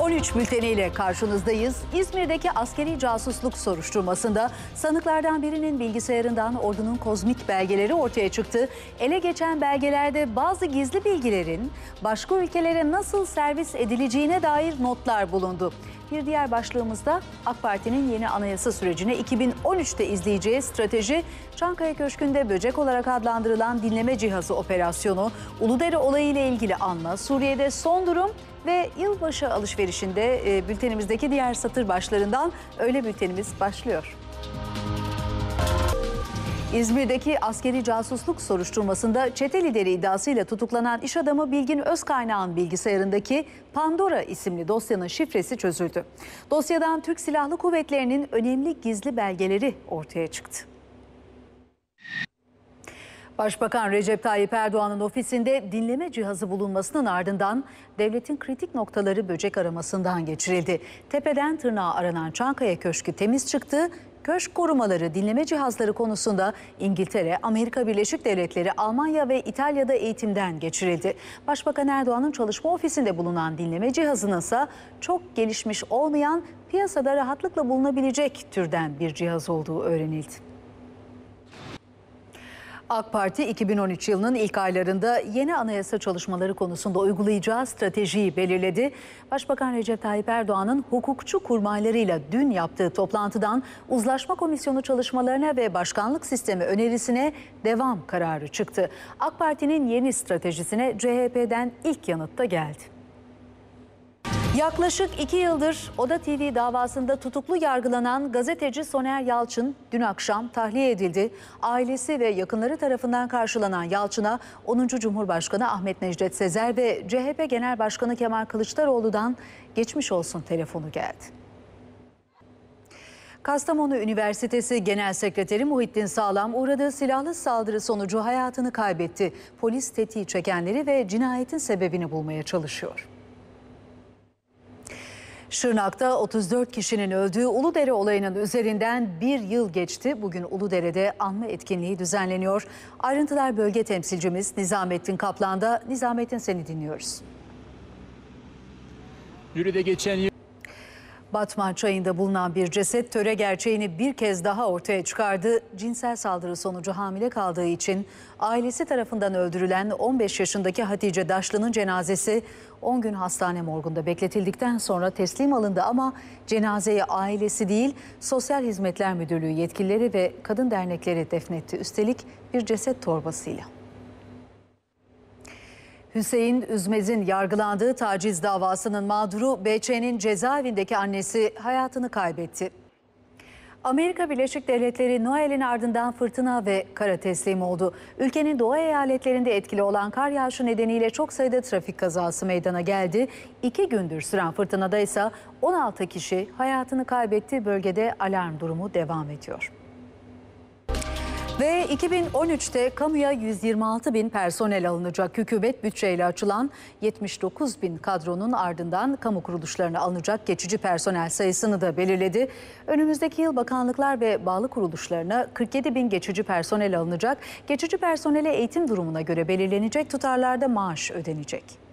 13 bülteniyle karşınızdayız. İzmir'deki askeri casusluk soruşturmasında sanıklardan birinin bilgisayarından ordunun kozmik belgeleri ortaya çıktı. Ele geçen belgelerde bazı gizli bilgilerin başka ülkelere nasıl servis edileceğine dair notlar bulundu. Bir diğer başlığımızda AK Parti'nin yeni anayasa sürecine 2013'te izleyeceği strateji Çankaya Köşkü'nde böcek olarak adlandırılan dinleme cihazı operasyonu, Uludere olayı ile ilgili anma, Suriye'de son durum ve yılbaşı alışverişinde e, bültenimizdeki diğer satır başlarından öğle bültenimiz başlıyor. İzmir'deki askeri casusluk soruşturmasında çete lideri iddiasıyla tutuklanan iş adamı Bilgin Özkaynağ'ın bilgisayarındaki Pandora isimli dosyanın şifresi çözüldü. Dosyadan Türk Silahlı Kuvvetleri'nin önemli gizli belgeleri ortaya çıktı. Başbakan Recep Tayyip Erdoğan'ın ofisinde dinleme cihazı bulunmasının ardından devletin kritik noktaları böcek aramasından geçirildi. Tepeden tırnağa aranan Çankaya Köşkü temiz çıktı. Köşk korumaları, dinleme cihazları konusunda İngiltere, Amerika Birleşik Devletleri, Almanya ve İtalya'da eğitimden geçirildi. Başbakan Erdoğan'ın çalışma ofisinde bulunan dinleme cihazının ise çok gelişmiş olmayan, piyasada rahatlıkla bulunabilecek türden bir cihaz olduğu öğrenildi. AK Parti 2013 yılının ilk aylarında yeni anayasa çalışmaları konusunda uygulayacağı stratejiyi belirledi. Başbakan Recep Tayyip Erdoğan'ın hukukçu kurmaylarıyla dün yaptığı toplantıdan uzlaşma komisyonu çalışmalarına ve başkanlık sistemi önerisine devam kararı çıktı. AK Parti'nin yeni stratejisine CHP'den ilk yanıt da geldi. Yaklaşık iki yıldır Oda TV davasında tutuklu yargılanan gazeteci Soner Yalçın dün akşam tahliye edildi. Ailesi ve yakınları tarafından karşılanan Yalçın'a 10. Cumhurbaşkanı Ahmet Necdet Sezer ve CHP Genel Başkanı Kemal Kılıçdaroğlu'dan geçmiş olsun telefonu geldi. Kastamonu Üniversitesi Genel Sekreteri Muhittin Sağlam uğradığı silahlı saldırı sonucu hayatını kaybetti. Polis tetiği çekenleri ve cinayetin sebebini bulmaya çalışıyor. Şırnak'ta 34 kişinin öldüğü Uludere olayının üzerinden bir yıl geçti. Bugün Uludere'de anma etkinliği düzenleniyor. Ayrıntılar bölge temsilcimiz Nizamettin Kaplan'da. Nizamettin seni dinliyoruz. Yürüde geçen yıl Batman çayında bulunan bir ceset töre gerçeğini bir kez daha ortaya çıkardı. Cinsel saldırı sonucu hamile kaldığı için ailesi tarafından öldürülen 15 yaşındaki Hatice Daşlı'nın cenazesi 10 gün hastane morgunda bekletildikten sonra teslim alındı ama cenazeyi ailesi değil Sosyal Hizmetler Müdürlüğü yetkilileri ve kadın dernekleri defnetti. Üstelik bir ceset torbasıyla. Hüseyin Üzmez'in yargılandığı taciz davasının mağduru BÇ'nin cezaevindeki annesi hayatını kaybetti. Amerika Birleşik Devletleri Noel'in ardından fırtına ve kara teslim oldu. Ülkenin doğu eyaletlerinde etkili olan kar yağışı nedeniyle çok sayıda trafik kazası meydana geldi. İki gündür süren fırtınada ise 16 kişi hayatını kaybetti. Bölgede alarm durumu devam ediyor. Ve 2013'te kamuya 126 bin personel alınacak hükümet bütçeyle açılan 79 bin kadronun ardından kamu kuruluşlarına alınacak geçici personel sayısını da belirledi. Önümüzdeki yıl bakanlıklar ve bağlı kuruluşlarına 47 bin geçici personel alınacak. Geçici personele eğitim durumuna göre belirlenecek tutarlarda maaş ödenecek.